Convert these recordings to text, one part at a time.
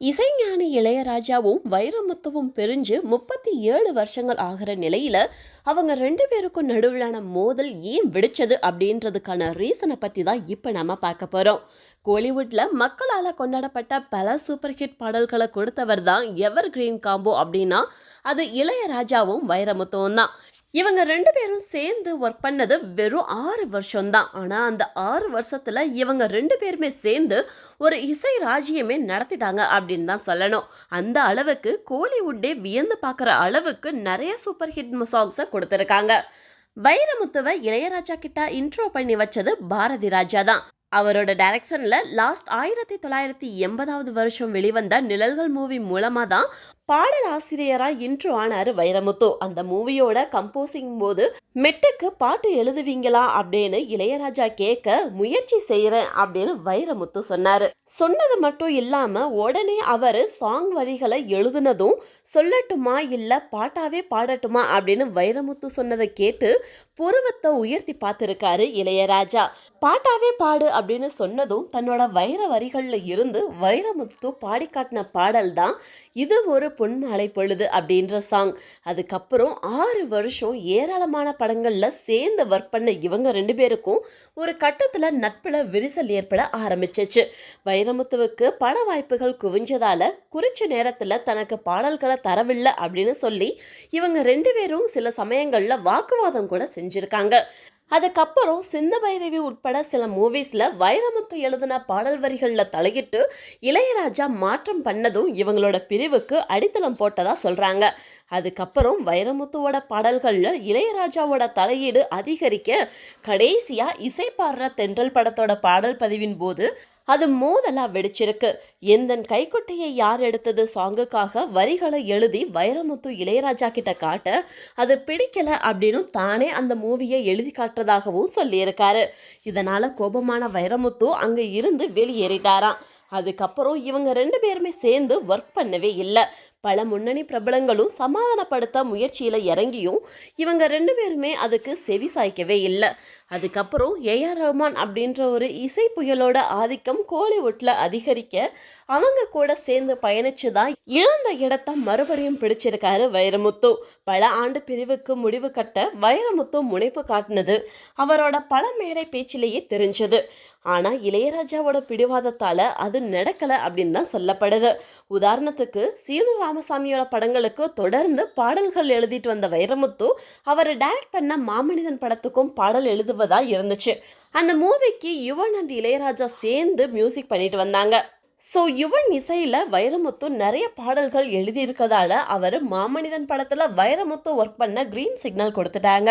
இசைஞானி இளையராஜாவும் வைரமுத்துவும் பிரிஞ்சு முப்பத்தி ஏழு வருஷங்கள் ஆகிற நிலையில அவங்க ரெண்டு பேருக்கும் நடுவிலான மோதல் ஏன் வெடிச்சது அப்படின்றதுக்கான ரீசனை பற்றி தான் இப்போ நம்ம பார்க்க போகிறோம் கோலிவுட்டில் மக்களால் கொண்டாடப்பட்ட பல சூப்பர் ஹிட் பாடல்களை கொடுத்தவர் தான் எவர் கிரீன் காம்போ அப்படின்னா அது இளையராஜாவும் வைரமுத்துவும் தான். இவங்க ரெண்டு பேரும் சேர்ந்து ஒர்க் பண்ணது வெறும் ஆறு வருஷம்தான் ஆனால் அந்த ஆறு வருஷத்தில் இவங்க ரெண்டு பேருமே சேர்ந்து ஒரு இசை ராஜ்யமே நடத்திட்டாங்க அப்படின்னு தான் சொல்லணும். அந்த அளவுக்கு கோலிவுட்டே வியந்து பார்க்குற அளவுக்கு நிறைய சூப்பர் ஹிட் சாங்ஸை கொடுத்துருக்காங்க. வைரமுத்துவை இளையராஜா கிட்ட இன்ட்ரோ பண்ணி வச்சது பாரதி ராஜா தான். அவரோட டைரக்ஷனில் லாஸ்ட் ஆயிரத்தி தொள்ளாயிரத்தி எண்பதாவது வருஷம் வெளிவந்த நிழல்கள் மூவி மூலமாக தான் பாடல் ஆசிரியராக இன்ட்ரோ ஆனார் வைரமுத்து. அந்த மூவியோட கம்போசிங் போது மெட்டுக்கு பாட்டு எழுதுவீங்களா? அப்படின்னு இளையராஜா கேட்க முயற்சி செய்கிறேன் அப்படின்னு வைரமுத்து சொன்னார். சொன்னது மட்டும் இல்லாமல் உடனே அவர் சாங் வரிகளை எழுதுனதும் சொல்லட்டுமா இல்லை பாட்டாவே பாடட்டுமா? அப்படின்னு வைரமுத்து சொன்னதை கேட்டு புருவத்தை உயர்த்தி பார்த்துருக்காரு இளையராஜா. பாட்டாவே பாடு அப்படின்னு சொன்னதும் தன்னோட வைர வரிகளில் இருந்து வைரமுத்து பாடி காட்டின பாடல் தான் இது ஒரு பொன்மாலை பொழுது அப்படின்ற சாங் அதுக்கப்புறம் ஆறு வருஷம் ஏராளமான படங்களில் சேர்ந்து ஒர்க் பண்ண இவங்க ரெண்டு பேருக்கும் ஒரு கட்டத்தில் நட்பில் விரிசல் ஏற்பட ஆரம்பிச்சிச்சு. வைரமுத்துவுக்கு பட வாய்ப்புகள் குவிஞ்சதால் குறிச்ச நேரத்தில் தனக்கு பாடல்களை தரவில்லை அப்படின்னு சொல்லி இவங்க ரெண்டு பேரும் சில சமயங்களில் வாக்குவாதம் கூட செஞ்சுருக்காங்க. அதுக்கப்புறம் சின்ன பைரவி உட்பட சில மூவிஸில் வைரமுத்து எழுதின பாடல் வரிகளில் தலையிட்டு இளையராஜா மாற்றம் பண்ணதும் இவங்களோட பிரிவுக்கு அடித்தளம் போட்டதாக சொல்கிறாங்க அதுக்கப்புறம் வைரமுத்துவோட பாடல்களில் இளையராஜாவோட தலையீடு அதிகரிக்க கடைசியாக இசை பாடுற தென்றல் படத்தோட பாடல் பதிவின் போது அது மோதலாக வெடிச்சிருக்கு. எந்தன் கைக்குட்டையை யார் எடுத்தது? சாங்குக்காக வரிகளை எழுதி வைரமுத்து இளையராஜா கிட்ட காட்ட அது பிடிக்கல அப்படின்னு தானே அந்த மூவியை எழுதி காட்டுறதாகவும் சொல்லியிருக்காரு. இதனால கோபமான வைரமுத்து அங்கே இருந்து வெளியேறிட்டாராம். அதுக்கப்புறம் இவங்க ரெண்டு பேருமே சேர்ந்து ஒர்க் பண்ணவே இல்லை. பல முன்னணி பிரபலங்களும் சமாதானப்படுத்த முயற்சியில் இறங்கியும் இவங்க ரெண்டு பேருமே அதுக்கு செவி சாய்க்கவே இல்லை. அதுக்கப்புறம் ஏஆர் ரஹ்மான் அப்படின்ற ஒரு இசை புயலோட ஆதிக்கம் கோலிவுட்டில் அதிகரிக்க அவங்க கூட சேர்ந்து பயணிச்சு தான் இழந்த இடத்த மறுபடியும் பிடிச்சிருக்காரு வைரமுத்து. பல ஆண்டு பிரிவுக்கு முடிவு கட்ட வைரமுத்து முனைப்பு காட்டினது அவரோட பல மேடை பேச்சிலேயே தெரிஞ்சது. ஆனால் இளையராஜாவோட பிடிவாதத்தால் அது நடக்கலை அப்படின்னு தான் சொல்லப்படுது. உதாரணத்துக்கு சீனு ராமசாமியோட படங்களுக்கு தொடர்ந்து பாடல்கள் எழுதிட்டு வந்த வைரமுத்து அவர் டைரக்ட் பண்ண மாமனிதன் படத்துக்கும் பாடல் எழுதுவதா இருந்துச்சு. அந்த மூவிக்கு யுவன் அண்ட் இளையராஜா சேர்ந்து மியூசிக் பண்ணிட்டு வந்தாங்க. ஸோ யுவன் இசையில் வைரமுத்து நிறைய பாடல்கள் எழுதியிருக்கதால அவர் மாமனிதன் படத்தில் வைரமுத்து ஒர்க் பண்ண க்ரீன் சிக்னல் கொடுத்துட்டாங்க.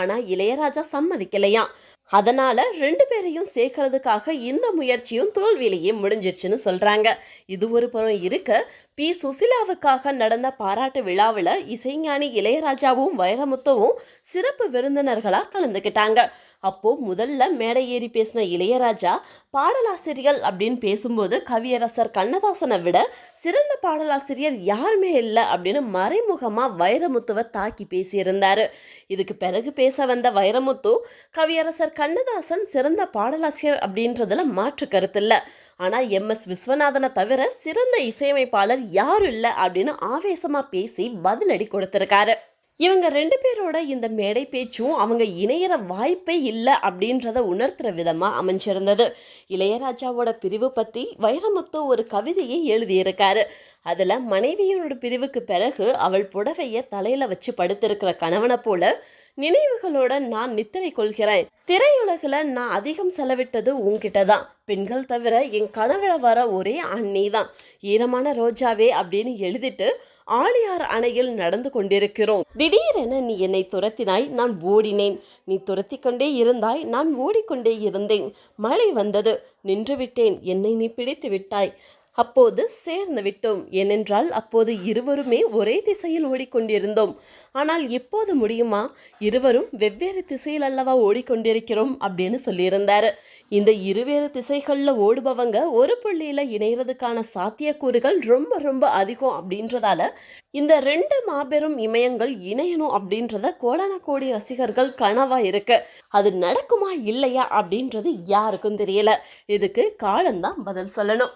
ஆனால் இளையராஜா சம்மதிக்கலையாம். அதனால் ரெண்டு பேரையும் சேர்க்கறதுக்காக இந்த முயற்சியும் தோல்வியிலேயே முடிஞ்சிருச்சுன்னு சொல்கிறாங்க இது ஒரு புறம் இருக்க பி. சுசிலாவுக்காக நடந்த பாராட்டு விழாவில் இசைஞானி இளையராஜாவும் வைரமுத்தவும் சிறப்பு விருந்தினர்களாக கலந்துக்கிட்டாங்க அப்போ முதல்ல மேடை ஏறி பேசின இளையராஜா பாடலாசிரியர்கள் அப்படின்னு பேசும்போது கவியரசர் கண்ணதாசனை விட சிறந்த பாடலாசிரியர் யாருமே இல்லை அப்படின்னு மறைமுகமாக வைரமுத்துவை தாக்கி பேசியிருந்தார். இதுக்கு பிறகு பேச வந்த வைரமுத்து கவியரசர் கண்ணதாசன் சிறந்த பாடலாசிரியர் அப்படின்றதுல மாற்று கருத்து இல்லை. ஆனால் எம். எஸ். விஸ்வநாதனை தவிர சிறந்த இசையமைப்பாளர் யாரும் இல்லை அப்படின்னு ஆவேசமாக பேசி பதிலடி கொடுத்துருக்காரு. இவங்க ரெண்டு பேரோட இந்த மேடை பேச்சும் அவங்க இணையிற வாய்ப்பே இல்லை அப்படின்றத உணர்த்துற விதமாக அமைஞ்சிருந்தது. இளையராஜாவோட பிரிவு பற்றி வைரமுத்து ஒரு கவிதையை எழுதியிருக்காரு. அதில் மனைவியோட பிரிவுக்கு பிறகு அவள் புடவையை தலையில் வச்சு படுத்திருக்கிற கணவனை போல நினைவுகளோட நான் நித்திரை கொள்கிறேன். திரையுலகில் நான் அதிகம் செலவிட்டது உங்ககிட்ட தான் பெண்கள் தவிர என் கனவுல வர ஒரே அண்ணி தான். ஈரமான ரோஜாவே அப்படின்னு எழுதிட்டு ஆழியார் அணையில் நடந்து கொண்டிருக்கிறோம். திடீரென நீ என்னை துரத்தினாய் நான் ஓடினேன். நீ துரத்தி கொண்டே இருந்தாய் நான் ஓடிக்கொண்டே இருந்தேன். மழை வந்தது நின்று விட்டேன் என்னை நீ பிடித்து விட்டாய். அப்போது சேர்ந்து விட்டோம். ஏனென்றால் அப்போது இருவருமே ஒரே திசையில் ஓடிக்கொண்டிருந்தோம். ஆனால் இப்போது முடியுமா? இருவரும் வெவ்வேறு திசையில் அல்லவா ஓடிக்கொண்டிருக்கிறோம்? அப்படின்னு சொல்லியிருந்தார். இந்த இருவேறு திசைகளில் ஓடுபவங்க ஒரு புள்ளியில் இணைகிறதுக்கான சாத்தியக்கூறுகள் ரொம்ப ரொம்ப அதிகம் அப்படின்றதால இந்த ரெண்டு மாபெரும் இமயங்கள் இணையணும் அப்படின்றத கோடான கோடி ரசிகர்கள் கனவாக இருக்கு. அது நடக்குமா இல்லையா அப்படின்றது யாருக்கும் தெரியல. இதுக்கு காலம்தான் பதில் சொல்லணும்.